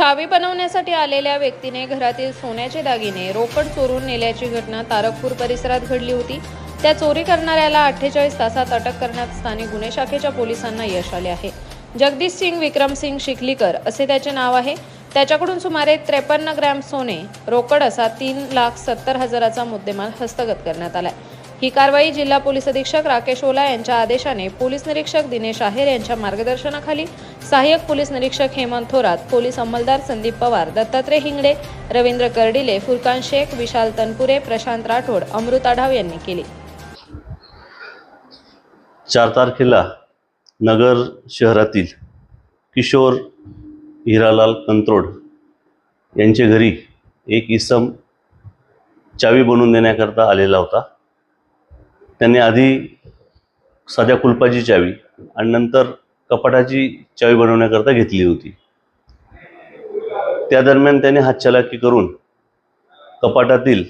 चावी बनवण्यासाठी आलेल्या व्यक्तीने घरातील सोन्याचे दागिने रोकड चोरून नेल्याची घटना तारकपूर परिसरात घडली होती. त्या चोरी करणाऱ्याला अठ्ठेचाळीस तासात अटक करण्यात स्थानिक गुन्हे शाखेच्या पोलिसांना यश आले आहे. जगदीश सिंग विक्रमसिंग शिकलीकर असे त्याचे नाव आहे. त्याच्याकडून सुमारे त्रेपन्न ग्रॅम सोने रोकड असा तीन लाख सत्तर हजाराचा मुद्देमाल हस्तगत करण्यात आलाय. ही कारवाई जिल्हा पोलीस अधीक्षक राकेश ओला यांच्या आदेशाने पोलीस निरीक्षक दिनेश आहेर यांच्या मार्गदर्शनाखाली सहाय्यक पोलीस निरीक्षक हेमंत थोरात पोलीस अंमलदार संदीप पवार दत्तात्रय हिंगडे रवींद्र कर्डिले फुरकान शेख विशाल तनपुरे प्रशांत राठोड अमृत आढाव यांनी केली. चार तारखेला नगर शहरातील किशोर हिरालाल कंत्रोड यांच्या घरी एक इसम चावी बनवून देण्याकरता आलेला होता. त्यांनी आधी साध्या कुलपाची चावी आणि नंतर कपाटाची चावी बनवण्याकरता घेतली होती. त्या दरम्यान त्याने हातचलाकी करून कपाटातील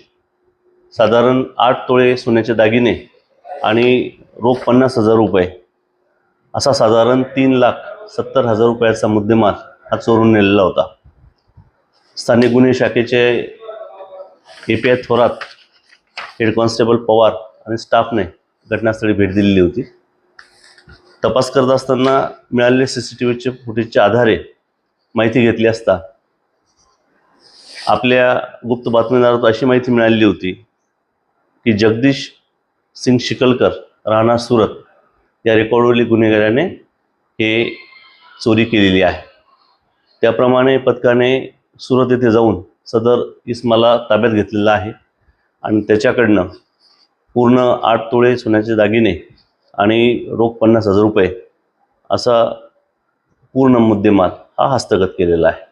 साधारण आठ तोळे सोन्याचे दागिने आणि रोख पन्नास हजार रुपये असा साधारण तीन लाख सत्तर हजार रुपयाचा मुद्देमाल हा चोरून नेलेला होता. स्थानिक गुन्हे शाखेचे A P I Thorat head constable Pawar आणि स्टाफने घटनास्थळी भेट दिलेली होती. तपास करत असताना मिळालेले सी सी टी व्हीचे फुटेजच्या आधारे माहिती घेतली असता आपल्या गुप्त बातमीदारात अशी माहिती मिळालेली होती की जगदीश सिंग शिकलकर राहणार सुरत या रेकॉर्डवरील गुन्हेगाराने हे चोरी केलेली आहे. त्याप्रमाणे पथकाने सुरत येथे जाऊन सदर इस्माला ताब्यात घेतलेला आहे आणि त्याच्याकडनं पूर्ण आठ तोळे सोन्याचे दागिने आणि रोख पन्नास हजार रुपये असा पूर्ण मुद्देमाल हा हस्तगत केलेला आहे.